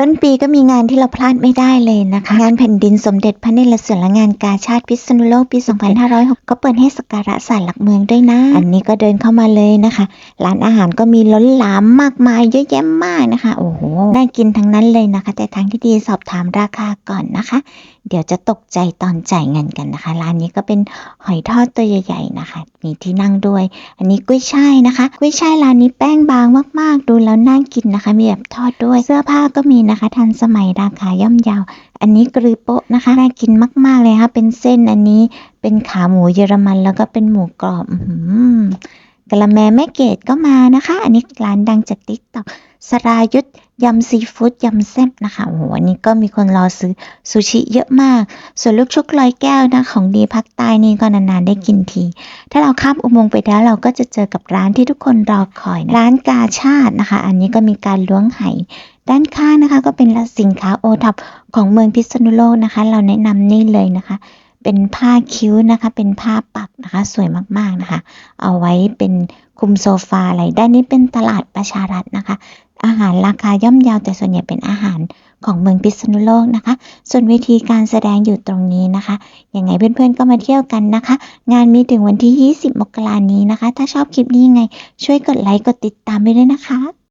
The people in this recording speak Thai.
ต้นปีก็มีงานที่เราพลาดไม่ได้เลยนะคะ งานแผ่นดินสมเด็จพระนเรศวรงานกาชาติพิษณุโลกปี 2506 ก็เปิดให้สักการะศาลหลักเมืองด้วยนะ อันนี้ก็เดินเข้ามาเลยนะคะ ร้านอาหารก็มีล้นหลามมากมายเยอะแยะมากนะคะ โอ้โห น่ากินทั้งนั้นเลยนะคะ แต่ทางที่ดีสอบถามราคาก่อนนะคะ เดี๋ยวจะตกใจตอนจ่ายเงินกันนะคะ ร้านนี้ก็เป็นหอยทอดตัวใหญ่ๆนะคะ มีที่นั่งด้วย อันนี้กุ้ยช่ายนะคะ กุ้ยช่ายร้านนี้แป้งบางมาก ๆ ดูแล้วน่ากินนะคะ มีแบบทอดด้วย เสื้อผ้าก็มีนะคะ ทันสมัยราคาย่อมเยาว อันนี้กรือโปะนะคะน่ากินมาก ๆ เลยค่ะเป็นเส้นอันนี้เป็นขาหมูเยอรมันแล้วก็เป็นหมูกรอบอื กะละแมแม่เกดก็มานะคะ อันนี้ร้านดังจากติ๊กต็อกสรายุทธยำซีฟู้ดยำแซ่บนะคะโอ้โหอันนี้ก็มีคนรอซื้อซูชิเยอะมาก ส่วนลูกชุบลอยแก้วนะของดีภาคใต้นี่ก็นานๆได้กินที ถ้าเราข้ามอุโมงค์ไปแล้วเราก็จะเจอกับร้านที่ทุกคนรอคอยนะร้านกาชาตินะคะ อันนี้ก็มีการล้วงไหด้านข้างนะคะ ก็เป็นสินค้าโอท็อปของเมืองพิษณุโลกนะคะ เราแนะนำนี่เลยนะคะ เป็นผ้าคิ้วนะคะ เป็นผ้าปักนะคะ สวยมากๆนะคะ เอาไว้เป็นคุมโซฟาอะไร ด้านนี้เป็นตลาดประชารัฐนะคะ อาหารราคาย่อมเยาวแต่ส่วนใหญ่เป็นอาหารของเมืองพิษณุโลกนะคะ ส่วนเวทีการแสดงอยู่ตรงนี้นะคะ ยังไงเพื่อนๆก็มาเที่ยวกันนะคะ งานมีถึงวันที่ 20 มกรานี้นะคะ ถ้าชอบคลิปนี้ยังไง ช่วยกดไลค์ กดติดตามไปด้วยนะคะ